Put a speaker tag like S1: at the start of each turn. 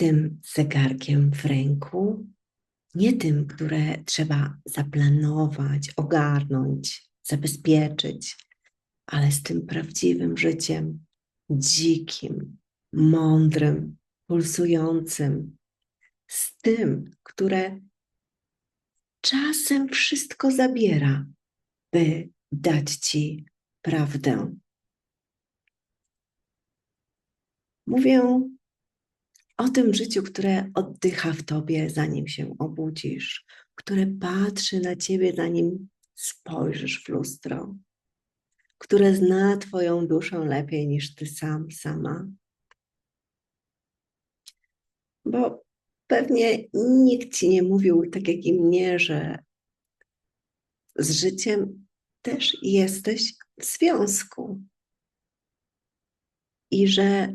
S1: tym zegarkiem w ręku, nie tym, które trzeba zaplanować, ogarnąć, zabezpieczyć, ale z tym prawdziwym życiem, dzikim, mądrym, pulsującym, z tym, które czasem wszystko zabiera, by dać ci prawdę. Mówię o tym życiu, które oddycha w tobie, zanim się obudzisz, które patrzy na ciebie, zanim spojrzysz w lustro, które zna Twoją duszę lepiej niż Ty sam, sama. Bo pewnie nikt Ci nie mówił, tak jak i mnie, że z życiem też jesteś w związku. I że